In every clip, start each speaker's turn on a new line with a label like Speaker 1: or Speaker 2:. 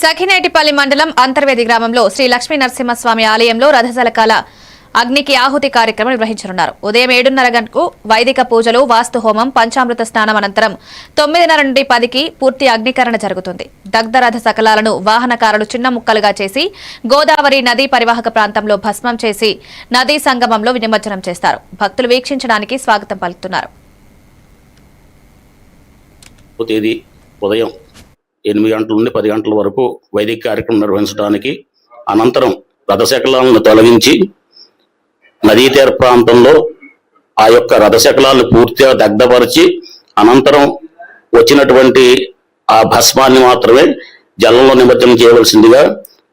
Speaker 1: సఖినేటిపల్లి మండలం అంతర్వేది గ్రామంలో శ్రీ లక్ష్మీ నరసింహస్వామి ఆలయంలో రథశలకాల అగ్నికి ఆహుతి కార్యక్రమం నిర్వహించనున్నారు. ఉదయం ఏడున్నర గంటకు వైదిక పూజలు వాస్తు హోమం పంచామృత స్నానం అనంతరం తొమ్మిదిన్నర నుండి పదికి పూర్తి అగ్నికరణ జరుగుతుంది. దగ్ధ రథ సకలాలను వాహనకారులు చిన్న ముక్కలుగా చేసి గోదావరి నదీ పరివాహక ప్రాంతంలో భస్మం చేసి నదీ సంగమంలో నిమజ్జనం చేస్తారు. భక్తులు వీక్షించడానికి స్వాగతం పలుకుతున్నారు.
Speaker 2: తేదీ ఉదయం ఎనిమిది గంటల నుండి పది గంటల వరకు వైదిక కార్యక్రమం నిర్వహించడానికి అనంతరం రథశకలాలను తొలగించి నదీ తీర ప్రాంతంలో ఆ యొక్క రథశకలాలను పూర్తిగా దగ్ధపరిచి అనంతరం వచ్చినటువంటి ఆ భస్మాన్ని మాత్రమే జలంలో నిమజ్జనం చేయవలసిందిగా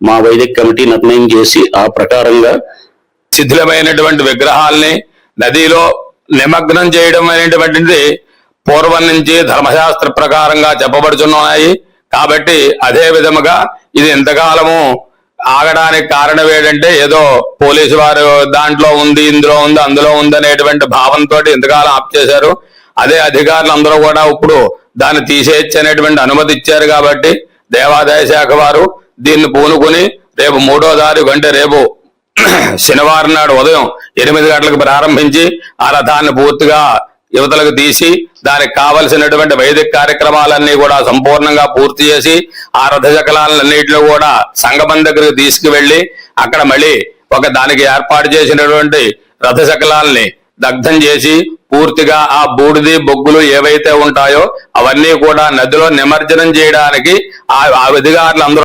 Speaker 2: మా వైదిక కమిటీ నిర్ణయం చేసి ఆ ప్రకారంగా
Speaker 3: శిథిలమైనటువంటి విగ్రహాల్ని నదిలో నిమగ్నం చేయడం అనేటువంటిది పూర్వం నుంచి ధర్మశాస్త్ర ప్రకారంగా చెప్పబడుచున్నాయి. కాబట్టి అదే విధముగా ఇది ఎంతకాలము ఆగడానికి కారణం ఏంటంటే ఏదో పోలీసు వారు దాంట్లో ఉంది ఇందులో ఉంది అందులో ఉంది అనేటువంటి భావంతో ఇంతకాలం ఆప్ చేశారు. అదే అధికారులు అందరూ కూడా ఇప్పుడు దాన్ని తీసేయచ్చు అనేటువంటి అనుమతి ఇచ్చారు కాబట్టి దేవాదాయ శాఖ వారు దీన్ని పూనుకుని రేపు మూడో తారీఖు అంటే రేపు శనివారం నాడు ఉదయం ఎనిమిది గంటలకు ప్రారంభించి ఆ రథాన్ని పూర్తిగా యువతలకు తీసి దానికి కావలసినటువంటి వైదిక కార్యక్రమాలన్నీ కూడా సంపూర్ణంగా పూర్తి చేసి ఆ రథచక్రాలన్నింటిలో కూడా సంగమం దగ్గరికి తీసుకువెళ్ళి అక్కడ మళ్ళీ ఒక దానికి ఏర్పాటు చేసినటువంటి రథ దగ్ధం చేసి పూర్తిగా ఆ బూడిది బొగ్గులు ఏవైతే ఉంటాయో అవన్నీ కూడా నదిలో నిమజ్జనం చేయడానికి ఆ ఆ అధికారులు అందరూ